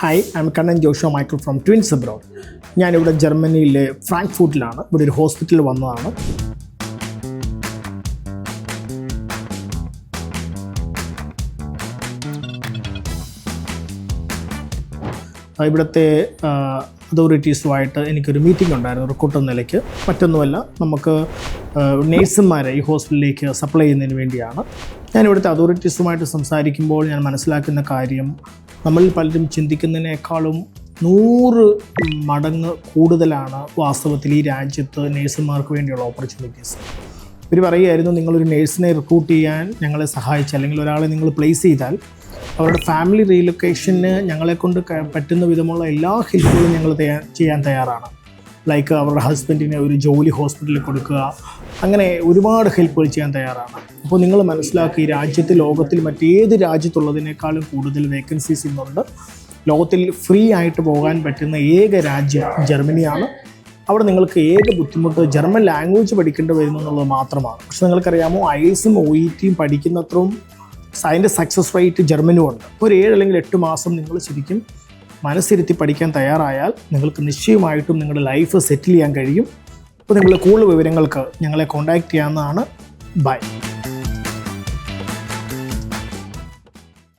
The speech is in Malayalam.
ഹായ് ഐ എം കണ്ണൻ ജോഷോ മൈക്കിൾ ഫ്രം ട്വിൻസ് അബ്രോഡ് ഞാനിവിടെ ജർമ്മനിയിലെ ഫ്രാങ്ക്ഫൂട്ടിലാണ്. ഇവിടെ ഒരു ഹോസ്പിറ്റലിൽ വന്നതാണ്. ഇവിടുത്തെ അതോറിറ്റീസുമായിട്ട് എനിക്കൊരു മീറ്റിംഗ് ഉണ്ടായിരുന്നു റിക്രൂട്ട് നിലയ്ക്ക്. മറ്റൊന്നുമല്ല നമുക്ക് നേഴ്സുമാരെ ഈ ഹോസ്പിറ്റലിലേക്ക് സപ്ലൈ ചെയ്യുന്നതിന് വേണ്ടിയാണ്. ഞാൻ ഇവിടുത്തെ അതോറിറ്റീസുമായിട്ട് സംസാരിക്കുമ്പോൾ ഞാൻ മനസ്സിലാക്കുന്ന കാര്യം നമ്മളിൽ പലരും ചിന്തിക്കുന്നതിനേക്കാളും നൂറ് മടങ്ങ് കൂടുതലാണ് വാസ്തവത്തിൽ ഈ രാജ്യത്ത് നേഴ്സുമാർക്ക് വേണ്ടിയുള്ള ഓപ്പർച്യൂണിറ്റീസ് ഇവർ പറയുമായിരുന്നു നിങ്ങളൊരു നേഴ്സിനെ റിക്രൂട്ട് ചെയ്യാൻ ഞങ്ങളെ സഹായിച്ച അല്ലെങ്കിൽ ഒരാളെ നിങ്ങൾ പ്ലേസ് ചെയ്താൽ അവരുടെ ഫാമിലി റീലൊക്കേഷന് ഞങ്ങളെക്കൊണ്ട് പറ്റുന്ന വിധമുള്ള എല്ലാ ഹെൽപ്പുകളും ഞങ്ങൾ ചെയ്യാൻ തയ്യാറാണ്. ലൈക്ക് അവരുടെ ഹസ്ബൻഡിന് ഒരു ജോലി ഹോസ്പിറ്റലിൽ കൊടുക്കുക അങ്ങനെ ഒരുപാട് ഹെൽപ്പുകൾ ചെയ്യാൻ തയ്യാറാണ്. അപ്പോൾ നിങ്ങൾ മനസ്സിലാക്കി രാജ്യത്ത് ലോകത്തിൽ മറ്റേത് രാജ്യത്തുള്ളതിനേക്കാളും കൂടുതൽ വേക്കൻസീസ് ഇന്നുണ്ട്. ലോകത്തിൽ ഫ്രീ ആയിട്ട് പോകാൻ പറ്റുന്ന ഏക രാജ്യം ജർമ്മനിയാണ്. അവിടെ നിങ്ങൾക്ക് ഏക ബുദ്ധിമുട്ട് ജർമ്മൻ ലാംഗ്വേജ് പഠിക്കേണ്ടി വരുന്നു എന്നുള്ളത് മാത്രമാണ്. പക്ഷെ നിങ്ങൾക്കറിയാമോ ഐസും ഒ ഇ ടിയും പഠിക്കുന്നത്രയും അതിന്റെ സക്സസ് റേറ്റ് ജർമ്മനും ഉണ്ട്. ഒരു ഏഴ് അല്ലെങ്കിൽ എട്ട് മാസം നിങ്ങൾ ശരിക്കും മനസ്സിരുത്തി പഠിക്കാൻ തയ്യാറായാൽ നിങ്ങൾക്ക് നിശ്ചയമായിട്ടും നിങ്ങളുടെ ലൈഫ് സെറ്റിൽ ചെയ്യാൻ കഴിയും. അപ്പോൾ നിങ്ങൾ കൂടുതൽ വിവരങ്ങൾക്ക് ഞങ്ങളെ കോൺടാക്റ്റ് ചെയ്യാവുന്നതാണ്. ബൈ